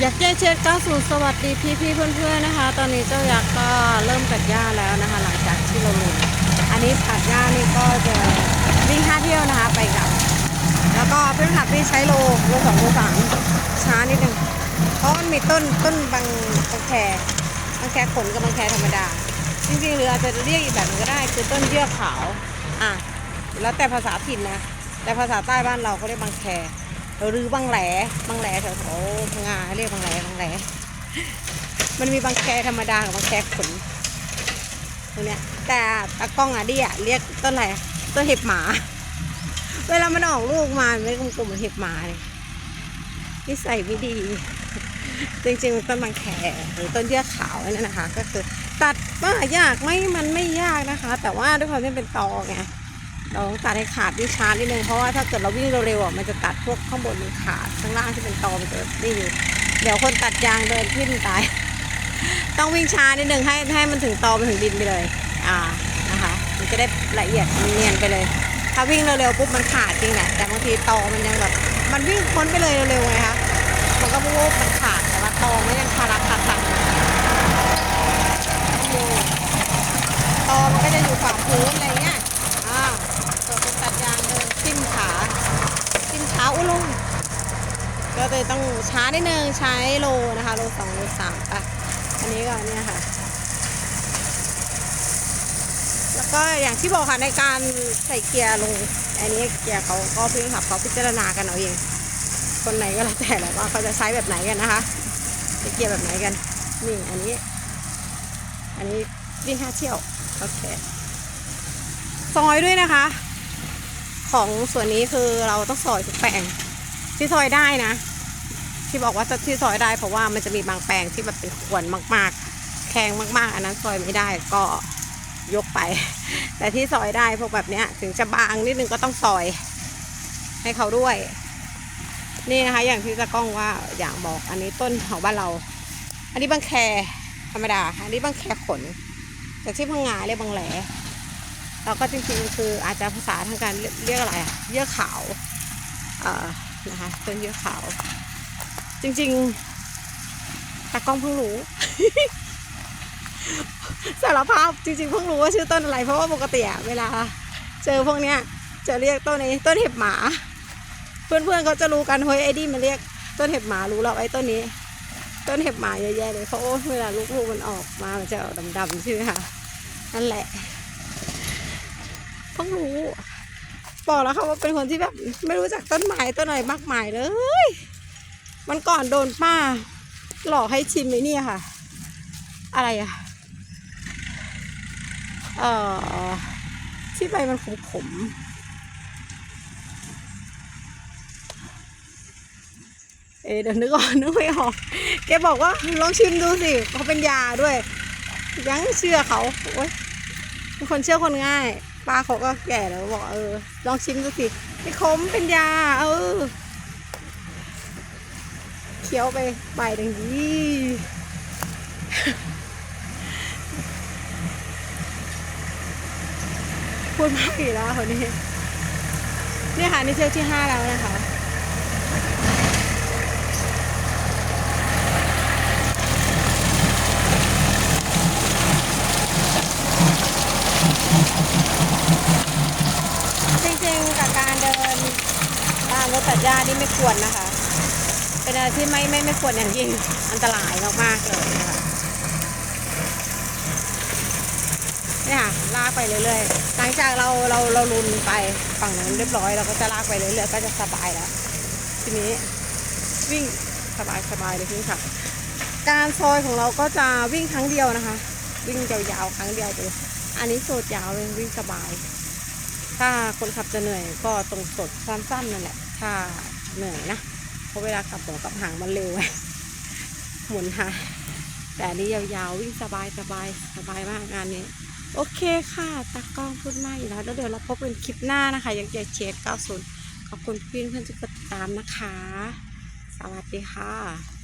อยากเจ๊เช็ด90 สวัสดีพี่พี่ๆเพื่อนๆนะคะ ตอนนี้เจ้ายักษ์ก็เริ่มตัดหญ้าแล้วนะคะ หลังจากที่เราลงอันนี้ตัดหญ้านี่ก็จะวิ่งห้าเที่ยวนะคะไปกับ แล้วก็เพื่อนขับที่ใช้โลโลสองโลสามช้านิดนึงเพราะมันมีต้นต้นบางบางแคบางแคขนกับบางแคธรรมดา จริงๆหรืออาจจะเรียกอีกแบบหนึงก็ได้ คือต้นเยื่อขาวอะแล้วแต่ภาษาถิ่นนะแต่ภาษาใต้บ้านเราเขาเรียกบางแค หรือบางแหลบางแหลแถวๆพังงาเรียกบางแหลบางแหลมันมีบางแคธรรมดากับบางแคขนตรงเนี้ยแต่ตากล้องอะดิอะเรียกต้นอะไรต้นเห็บหมา เวลามันออกลูกมาไม่ได้กลมๆเหมือนเห็บหมาเลยนิสัยไม่ดี จริงๆต้นบางแคหรือต้นเยื่อขาวนั่นนะคะ ก็คือ ตัดว่ายากไหมมันไม่ยากนะคะ แต่ว่าด้วยความที่เป็นตอไง เราต้องตัดให้ขาดวิ่งช้านิดนึงเพราะว่าถ้าเกิดเราวิ่งเร็วๆอะมันจะตัดพวกข้างบนมันขาดข้างล่างที่เป็นตอมันจะนี่อยู่เดี๋ยวคนตัดยางเดินทิ่มตาย ต้องวิ่งช้านิดนึงให้ให้มันถึงตอไปถึงดินไปเลย อ่านะคะ มันจะได้ละเอียดเนียนไปเลย ถ้าวิ่งเร็วๆปุ๊บมันขาดจริงแหละแต่บางทีตอมันยังแบบมันวิ่งพ้นไปเลยเร็วๆไงคะมันก็ปุ๊บมันขาดแต่ว่าตอมันยังคาราคาซังอยู่ตอมันก็จะอยู่ฝั่งพื้นอะไรเงี้ย อ่าเกิดเป็นตัดยางเดินทิ่มขาทิ่มเท้า อุ้ลุงก็เลยต้องช้านิดนึงใช้โลนะคะ โลสองโลสามอะอันนี้ก็เนี่ยค่ะ แล้วก็อย่างที่บอกค่ะในการใส่เกียร์ลง อันนี้เกียร์เขาก็พิ่งขับเขาพิจารณากันเอาเอง คนไหนก็แล้วแต่แหละว่าเขาจะใช้แบบไหนกันนะคะใส่เกียร์แบบไหนกันนี่อันนี้ อันนี้วิ่งห้าเที่ยวโอเคซอยด้วยนะคะ ของส่วนนี้คือเราต้องซอยทุกแปลงที่ซอยได้นะ ที่บอกว่าจะที่ซอยได้เพราะว่ามันจะมีบางแปลงที่แบบเป็นขวนมาก ๆ แข็งมาก ๆ อันนั้นซอยไม่ได้ก็ยกไป แต่ที่ซอยได้พวกแบบเนี้ย ถึงจะบางนิดนึงก็ต้องซอย ให้เขาด้วย นี่นะคะ อย่างที่ตะกล้องว่าอย่างบอกอันนี้ต้นของบ้านเรา อันนี้บางแคธรรมดา อันนี้บางแคขนแต่ที่พังงาเรียกบางแหล แล้วก็จริงๆคืออาจจะภาษาทางการเรียกอะไรอะเยื่อขาวเอ่อนะคะต้นเยื่อขาว จริงๆตากล้องเพิ่งรู้สารภาพจริงๆเพิ่งรู้ว่าชื่อต้นอะไร เพราะว่าปกติเวลา เจอพวกเนี้ยจะเรียกต้นนี้ต้นเห็บหมา เพื่อนๆเขาจะรู้กันเฮ้ยไอ้ดีมันเรียกต้นเห็บหมารู้แล้วไอ้ต้นนี้ ต้นเห็บหมาเยอะแยะเลยเพราะเวลาลูกๆมันออกมามันจะออกดำๆใช่ไหมคะนั่นแหละ พิ่งรู้ บอกแล้วค่ะว่าเป็นคนที่แบบ ไม่รู้จักต้นไม้ต้นอะไรมากมายเลย มันก่อนโดนป้า หลอกให้ชิมไอ้นี่ค่ะ อะไรอะเอ่อที่ใบมันขมๆเอ๊ะเดี๋ยวนึกออกนึกไม่ออก แกบอกว่าลองชิมดูสิเขาเป็นยาด้วย ยังเชื่อเขาโอ๊ยเป็นคนเชื่อคนง่าย ป้าเขาก็แก่แล้วบอกเออ ลองชิมดูสิไอ้ขมเป็นยา เออเคี้ยวไปใบดังนี้พูดมากอีกแล้วคนนี้เนี่ยค่ะนี่เที่ยวที่ห้าแล้วนะคะ จริงๆกับการเดินตา มรถตัดหญ้านี่ไม่ควรนะคะ เป็นอะไรที่ไม่ไม่ไม่ควรอย่างยิ่งอันตรายมากๆเลยนะคะเนี่ยค่ะลากไปเรื่อยๆ หลังจากเราเราเราลุนไปฝั่งนั้นเรียบร้อยเราก็จะลากไปเรื่อยๆ ก็จะสบายแล้ว ทีนี้วิ่งสบายสบายเลยพี่ค่ะ การซอยของเราก็จะวิ่งครั้งเดียวนะคะ วิ่งยาวๆครั้งเดียวไปเลยอันนี้โสดยาวเลยวิ่งสบาย ถ้าคนขับจะเหนื่อยก็ตรงสดสั้นๆนั่นแหละ ค่าเหนื่อยนะ เพราะเวลากลับหัวกลับหางมันเร็วไงหมุนค่ะ แต่นี้ยาวๆวิ่งสบายสบายสบายมากงานนี้ โอเคค่ะตากล้องพูดมากอยู่แล้วแล้วเดี๋ยวเราพบกันคลิปหน้านะคะ ยังจะเช็ค90 ขอบคุณพี่เพื่อนๆที่ติดตามนะคะ สวัสดีค่ะ